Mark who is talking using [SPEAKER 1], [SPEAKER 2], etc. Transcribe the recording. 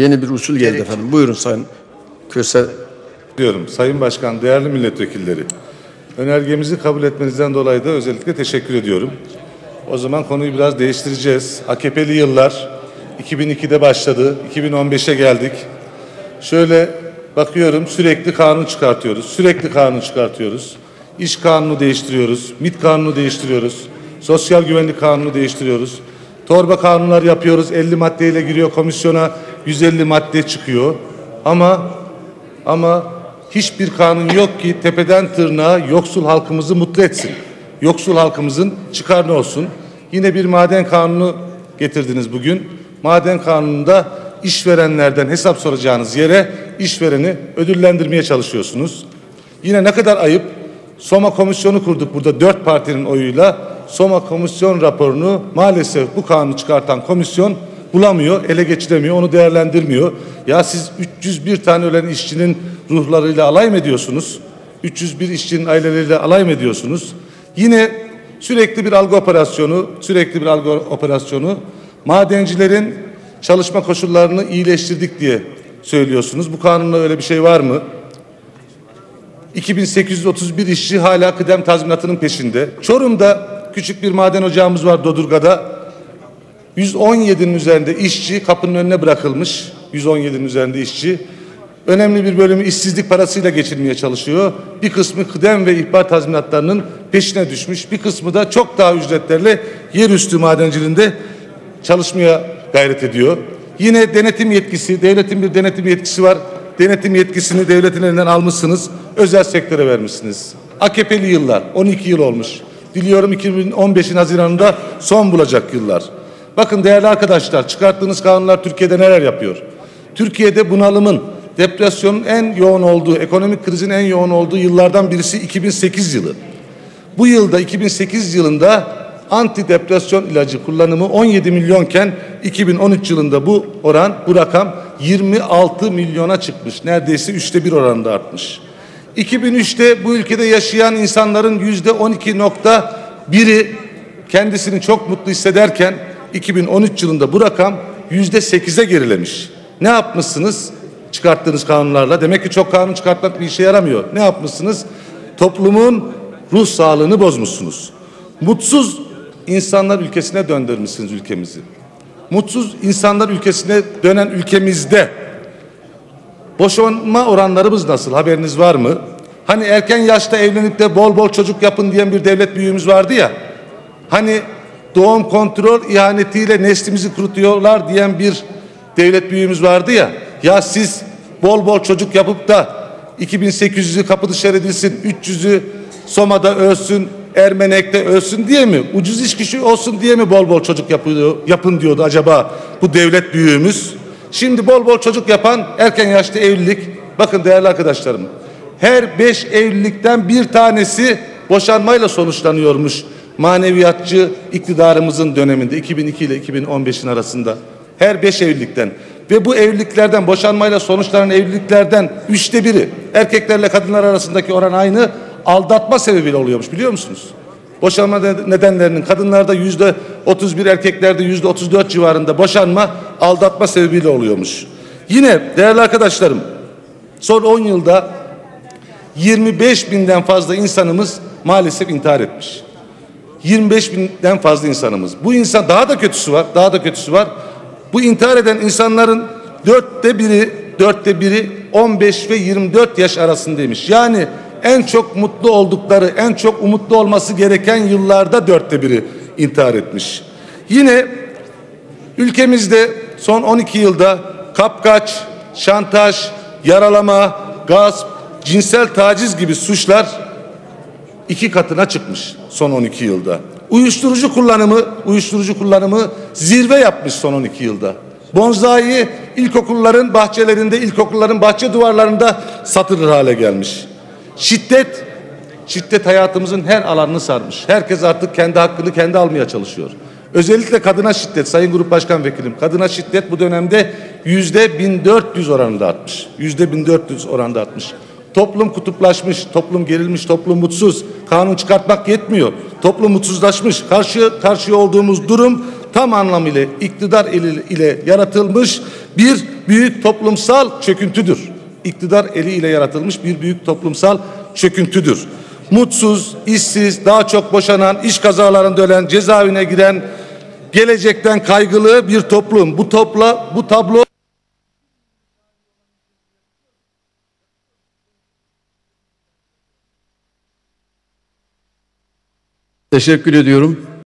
[SPEAKER 1] Yeni bir usul geldi efendim. Buyurun Sayın Köse.
[SPEAKER 2] diyorum. Sayın Başkan, değerli milletvekilleri. Önergemizi kabul etmenizden dolayı da özellikle teşekkür ediyorum. O zaman konuyu biraz değiştireceğiz. AKP'li yıllar 2002'de başladı, 2015'e geldik. Şöyle bakıyorum sürekli kanun çıkartıyoruz, sürekli kanun çıkartıyoruz. İş kanunu değiştiriyoruz, MİT kanunu değiştiriyoruz, sosyal güvenlik kanunu değiştiriyoruz. Torba kanunlar yapıyoruz, 50 maddeyle giriyor komisyona, 150 madde çıkıyor. Ama ama hiçbir kanun yok ki tepeden tırnağa yoksul halkımızı mutlu etsin. Yoksul halkımızın çıkarını olsun. Yine bir maden kanunu getirdiniz bugün. Maden kanununda işverenlerden hesap soracağınız yere işvereni ödüllendirmeye çalışıyorsunuz. Yine ne kadar ayıp. Soma komisyonu kurduk burada dört partinin oyuyla. Soma komisyon raporunu maalesef bu kanunu çıkartan komisyon bulamıyor, ele geçiremiyor, onu değerlendirmiyor. Ya siz 301 tane ölen işçinin ruhlarıyla alay mı ediyorsunuz? 301 işçinin aileleriyle alay mı ediyorsunuz? Yine sürekli bir algı operasyonu, sürekli bir algı operasyonu madencilerin çalışma koşullarını iyileştirdik diye söylüyorsunuz. Bu kanunda öyle bir şey var mı? 2831 işçi hala kıdem tazminatının peşinde. Çorum'da küçük bir maden ocağımız var Dodurga'da. 117'nin üzerinde işçi kapının önüne bırakılmış. 117'nin üzerinde işçi. Önemli bir bölümü işsizlik parasıyla geçirmeye çalışıyor. Bir kısmı kıdem ve ihbar tazminatlarının peşine düşmüş. Bir kısmı da çok daha ücretlerle yerüstü madenciliğinde çalışmaya gayret ediyor. Yine denetim yetkisi, devletin bir denetim yetkisi var. Denetim yetkisini devletin elinden almışsınız, özel sektöre vermişsiniz. AKP'li yıllar, 12 yıl olmuş. Diliyorum 2015'in Haziran'ında son bulacak yıllar. Bakın değerli arkadaşlar, çıkarttığınız kanunlar Türkiye'de neler yapıyor? Türkiye'de bunalımın, depresyonun en yoğun olduğu, ekonomik krizin en yoğun olduğu yıllardan birisi 2008 yılı. Bu yılda 2008 yılında antidepresyon ilacı kullanımı 17 milyonken 2013 yılında bu oran, bu rakam 26 milyona çıkmış. Neredeyse üçte bir oranında artmış. 2003'te bu ülkede yaşayan insanların yüzde 12.1'i kendisini çok mutlu hissederken 2013 yılında bu rakam yüzde 8'e gerilemiş. Ne yapmışsınız? Çıkarttığınız kanunlarla. Demek ki çok kanun çıkartmak bir işe yaramıyor. Ne yapmışsınız? Toplumun ruh sağlığını bozmuşsunuz. Mutsuz insanlar ülkesine döndürmüşsünüz ülkemizi. Mutsuz insanlar ülkesine dönen ülkemizde boşanma oranlarımız nasıl? Haberiniz var mı? Hani erken yaşta evlenip de bol bol çocuk yapın diyen bir devlet büyüğümüz vardı ya. Hani doğum kontrol ihanetiyle neslimizi kurutuyorlar diyen bir devlet büyüğümüz vardı ya. Ya siz bol bol çocuk yapıp da 2800'ü kapı dışarı edilsin, 300'ü Soma'da ölsün, Ermenek'te ölsün diye mi? Ucuz iş kişi olsun diye mi bol bol çocuk yapıyor, yapın diyordu acaba bu devlet büyüğümüz? Şimdi bol bol çocuk yapan erken yaşta evlilik. Bakın değerli arkadaşlarım. Her beş evlilikten bir tanesi boşanmayla sonuçlanıyormuş. Maneviyatçı iktidarımızın döneminde 2002 ile 2015'in arasında. Her beş evlilikten. Ve bu evliliklerden boşanmayla sonuçlanan evliliklerden üçte biri erkeklerle kadınlar arasındaki oran aynı aldatma sebebiyle oluyormuş biliyor musunuz? Boşanma nedenlerinin kadınlarda yüzde 31 erkeklerde yüzde 34 civarında boşanma aldatma sebebiyle oluyormuş. Yine değerli arkadaşlarım son 10 yılda 25 binden fazla insanımız maalesef intihar etmiş. 25 binden fazla insanımız. Bu insan daha da kötüsü var, daha da kötüsü var. Bu intihar eden insanların dörtte biri, dörtte biri 15 ve 24 yaş arasındaymış. Yani en çok mutlu oldukları, en çok umutlu olması gereken yıllarda dörtte biri intihar etmiş. Yine ülkemizde son 12 yılda kapkaç, şantaj, yaralama, gasp, cinsel taciz gibi suçlar iki katına çıkmış son 12 yılda. Uyuşturucu kullanımı, uyuşturucu kullanımı zirve yapmış son 12 yılda. Bonzai ilkokulların bahçelerinde, ilkokulların bahçe duvarlarında satılır hale gelmiş. Şiddet, şiddet hayatımızın her alanını sarmış. Herkes artık kendi hakkını kendi almaya çalışıyor. Özellikle kadına şiddet, Sayın Grup Başkan Vekilim, kadına şiddet bu dönemde yüzde 1400 oranında artmış. Yüzde 1400 oranında artmış. Toplum kutuplaşmış, toplum gerilmiş, toplum mutsuz. Kanun çıkartmak yetmiyor. Toplum mutsuzlaşmış. Karşı karşıya olduğumuz durum tam anlamıyla iktidar ile yaratılmış bir büyük toplumsal çöküntüdür. İktidar eliyle yaratılmış bir büyük toplumsal çöküntüdür. Mutsuz, işsiz, daha çok boşanan, iş kazalarında ölen, cezaevine giren, gelecekten kaygılı bir toplum. Bu topla, bu tablo
[SPEAKER 1] Teşekkür ediyorum.